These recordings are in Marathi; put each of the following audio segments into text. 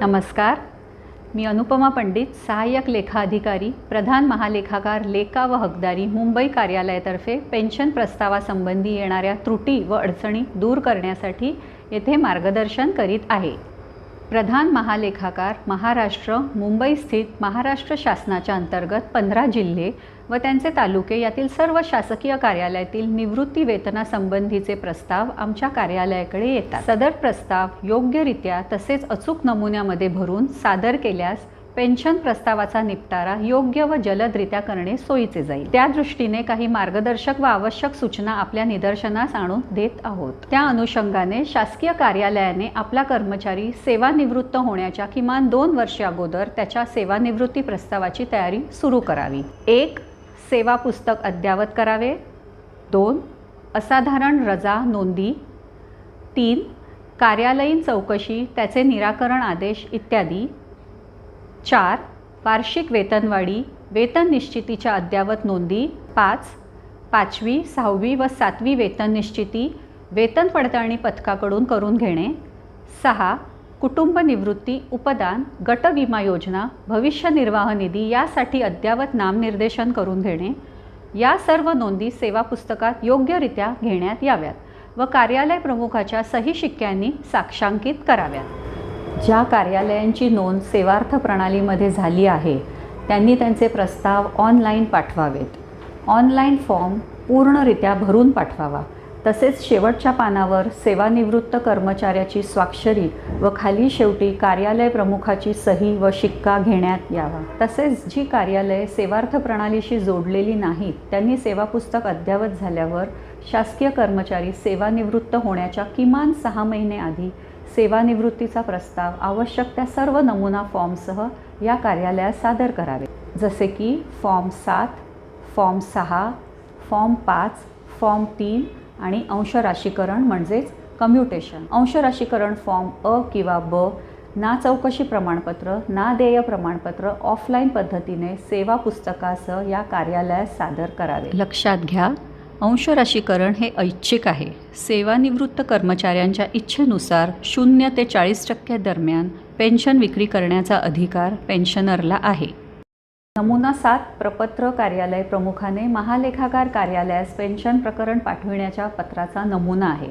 नमस्कार. मी अनुपमा पंडित सहाय्यक लेखा अधिकारी प्रधान महालेखाकार लेखा व हकदारी मुंबई कार्यालयातर्फे पेन्शन प्रस्तावासंबंधी येणाऱ्या त्रुटी व अडचणी दूर करण्यासाठी येथे मार्गदर्शन करीत आहे. प्रधान महालेखाकार महाराष्ट्र मुंबई स्थित महाराष्ट्र शासनाच्या अंतर्गत पंधरा जिल्हे व त्यांचे तालुके यातील सर्व शासकीय कार्यालयातील निवृत्ती वेतनासंबंधीचे प्रस्ताव आमच्या कार्यालयाकडे येतात. सदर प्रस्ताव योग्यरित्या तसेच अचूक नमुन्यामध्ये भरून सादर केल्यास पेन्शन प्रस्तावाचा निपटारा योग्य व जलदरित्या करणे सोयीचे जाईल. त्या दृष्टीने काही मार्गदर्शक व आवश्यक सूचना आपल्या निदर्शनास आणून देत आहोत. त्या अनुषंगाने शासकीय कार्यालयाने आपला कर्मचारी सेवानिवृत्त होण्याच्या किमान दोन वर्ष अगोदर त्याच्या सेवानिवृत्ती प्रस्तावाची तयारी सुरू करावी. एक सेवा पुस्तक अद्ययावत करावे. दोन असाधारण रजा नोंदी. तीन कार्यालयीन चौकशी त्याचे निराकरण आदेश इत्यादी. चार वार्षिक वेतनवाढी वेतन निश्चितीच्या अद्ययावत नोंदी. पाच पाचवी सहावी व सातवी वेतन निश्चिती वेतन पडताळणी पथकाकडून करून घेणे. सहा कुटुंब निवृत्ती उपदान गट विमा योजना भविष्य निर्वाह निधी यासाठी अद्ययावत नामनिर्देशन करून घेणे. या सर्व नोंदी सेवा पुस्तकात योग्यरित्या घेण्यात याव्यात व कार्यालय प्रमुखाच्या सही शिक्क्यांनी साक्षांकित कराव्यात. ज्या कार्यालयांची नोंद सेवार्थ प्रणालीमध्ये झाली आहे त्यांनी त्यांचे प्रस्ताव ऑनलाईन पाठवावेत. ऑनलाईन फॉर्म पूर्णरित्या भरून पाठवावा. तसेच शेवटच्या पानावर सेवानिवृत्त कर्मचाऱ्याची स्वाक्षरी व खाली शेवटी कार्यालय प्रमुखाची सही व शिक्का घेण्यात यावा. तसेच जी कार्यालये सेवार्थ प्रणालीशी जोडलेली नाहीत त्यांनी सेवा पुस्तक अद्ययावत झाल्यावर शासकीय कर्मचारी सेवानिवृत्त होण्याच्या किमान सहा महिने आधी सेवानिवृत्तीचा प्रस्ताव आवश्यक त्या सर्व नमुना फॉर्मसह या कार्यालयात सादर करावे. जसे की फॉर्म सात फॉर्म सहा फॉर्म पाच फॉर्म तीन आणि अंशराशीकरण म्हणजेच कम्युटेशन. अंशराशीकरण फॉर्म अ किंवा ब ना चौकशी प्रमाणपत्र ना देय प्रमाणपत्र ऑफलाईन पद्धतीने सेवा पुस्तकासह या कार्यालयात सादर करावे. लक्षात घ्या अंशराशीकरण हे ऐच्छिक आहे. सेवानिवृत्त कर्मचाऱ्यांच्या इच्छेनुसार शून्य ते चाळीस टक्के दरम्यान पेन्शन विक्री करण्याचा अधिकार पेन्शनरला आहे. नमुना सात प्रपत्र कार्यालय प्रमुखाने महालेखाकार कार्यालयास पेन्शन प्रकरण पाठविण्याच्या पत्राचा नमुना आहे.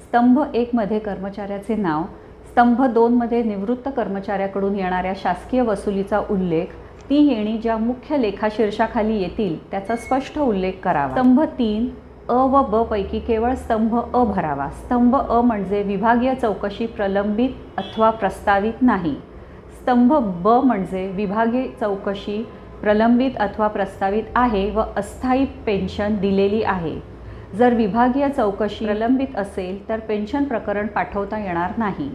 स्तंभ एकमध्ये कर्मचाऱ्याचे नाव स्तंभ दोनमध्ये निवृत्त कर्मचाऱ्याकडून येणाऱ्या शासकीय वसुलीचा उल्लेख ती येणी ज्या मुख्य लेखाशीर्षाखाली येतील त्याचा स्पष्ट उल्लेख करावा. स्तंभ तीन अ व ब पैकी केवळ स्तंभ अ भरावा. स्तंभ अ म्हणजे विभागीय चौकशी प्रलंबित अथवा प्रस्तावित नाही. स्तंभ ब म्हणजे विभागीय चौकशी प्रलंबित अथवा प्रस्तावित आहे व अस्थायी पेन्शन दिलेली आहे. जर विभागीय चौकशी प्रलंबित असेल तर पेन्शन प्रकरण पाठवता येणार नाही.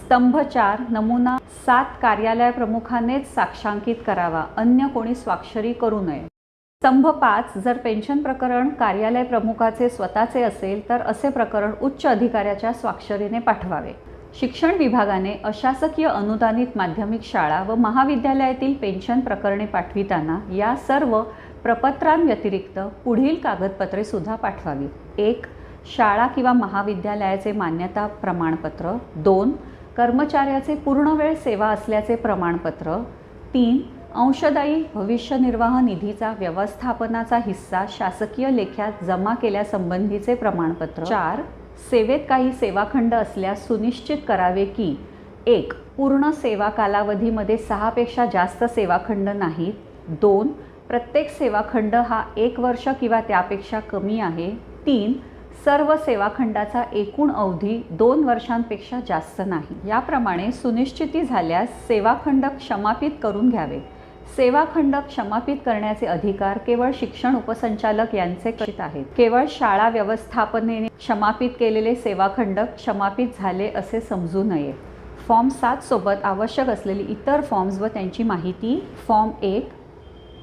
स्तंभ चार नमुना सात कार्यालय प्रमुखानेच साक्षांकित करावा. अन्य कोणी स्वाक्षरी करू नये. स्तंभ पाच जर पेन्शन प्रकरण कार्यालय प्रमुखाचे स्वतःचे असेल तर असे प्रकरण उच्च अधिकाऱ्याच्या स्वाक्षरीने पाठवावे. शिक्षण विभागाने अशासकीय अनुदानित माध्यमिक शाळा व महाविद्यालयातील पेन्शन प्रकरणे पाठविताना या सर्व प्रपत्रांव्यतिरिक्त पुढील कागदपत्रे सुद्धा पाठवावी. एक शाळा किंवा महाविद्यालयाचे मान्यता प्रमाणपत्र. दोन कर्मचाऱ्याचे पूर्णवेळ सेवा असल्याचे प्रमाणपत्र तीन अंशदायी भविष्य निर्वाह निधीचा व्यवस्थापनाचा हिस्सा शासकीय लेख्यात जमा केल्यासंबंधीचे प्रमाणपत्र चार सेवेत काही सेवाखंड असल्यास सुनिश्चित करावे की एक पूर्ण सेवा कालावधीमध्ये सहापेक्षा जास्त सेवाखंड नाहीत दोन प्रत्येक सेवाखंड हा एक वर्ष किंवा त्यापेक्षा कमी आहे तीन सर्व सेवाखंडाचा एकूण अवधी दोन वर्षांपेक्षा जास्त नाही. याप्रमाणे सुनिश्चिती झाल्यास सेवाखंड क्षमापित करून घ्यावे. सेवाखंड क्षमापित करण्याचे अधिकार केवळ शिक्षण उपसंचालक यांचे करीत आहेत. केवळ शाळा व्यवस्थापनेने क्षमापित केलेले सेवाखंड क्षमापित झाले असे समजू नये. फॉर्म सात सोबत आवश्यक असलेली इतर फॉर्म्स व त्यांची माहिती. फॉर्म एक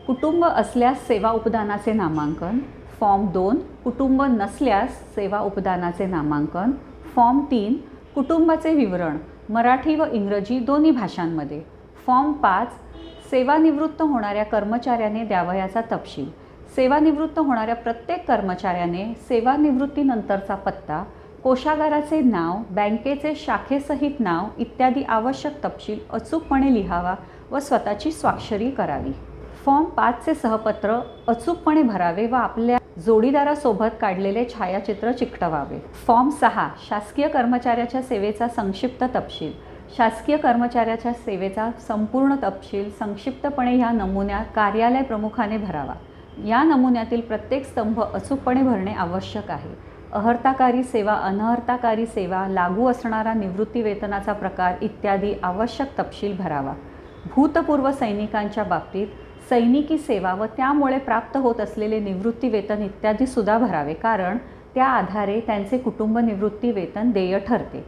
कुटुंब असल्यास सेवा उपदानाचे नामांकन. फॉर्म दोन कुटुंब नसल्यास सेवा उपदानाचे नामांकन. फॉर्म तीन कुटुंबाचे विवरण मराठी व इंग्रजी दोन्ही भाषांमध्ये. फॉर्म पाच सेवानिवृत्त होणाऱ्या कर्मचाऱ्याने द्यावयाचा तपशील. सेवानिवृत्त होणाऱ्या प्रत्येक कर्मचाऱ्याने सेवानिवृत्तीनंतरचा पत्ता कोषागाराचे नाव बँकेचे शाखेसहित नाव इत्यादी आवश्यक तपशील अचूकपणे लिहावा व स्वतःची स्वाक्षरी करावी. फॉर्म पाचचे सहपत्र अचूकपणे भरावे व आपल्या जोडीदारासोबत काढलेले छायाचित्र चिकटवावे. फॉर्म सहा शासकीय कर्मचाऱ्याच्या सेवेचा संक्षिप्त तपशील. शासकीय कर्मचाऱ्याच्या सेवेचा संपूर्ण तपशील संक्षिप्तपणे ह्या नमुन्यात कार्यालय प्रमुखाने भरावा. या नमुन्यातील प्रत्येक स्तंभ अचूकपणे भरणे आवश्यक आहे. अहर्ताकारी सेवा अनहर्ताकारी सेवा लागू असणारा निवृत्ती वेतनाचा प्रकार इत्यादी आवश्यक तपशील भरावा. भूतपूर्व सैनिकांच्या बाबतीत सैनिकी सेवा व त्यामुळे प्राप्त होत असलेले निवृत्ती वेतन इत्यादी सुद्धा भरावे कारण त्या आधारे त्यांचे कुटुंब निवृत्ती वेतन देय ठरते.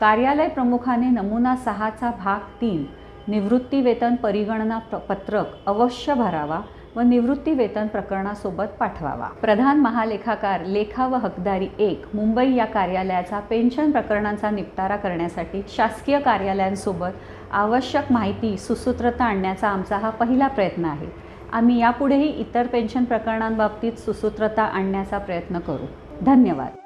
कार्यालय प्रमुखाने नमुना सहाचा भाग तीन निवृत्ती वेतन परिगणना प- पत्रक अवश्य भरावा व निवृत्ती वेतन प्रकरणासोबत पाठवावा. प्रधान महालेखाकार लेखा व हकदारी एक मुंबई या कार्यालयाचा पेन्शन प्रकरणांचा निपटारा करण्यासाठी शासकीय कार्यालयांसोबत आवश्यक माहिती सुसूत्रता आणण्याचा आमचा हा पहिला प्रयत्न आहे. आम्ही यापुढेही इतर पेन्शन प्रकरणांबाबतीत सुसूत्रता आणण्याचा प्रयत्न करू. धन्यवाद.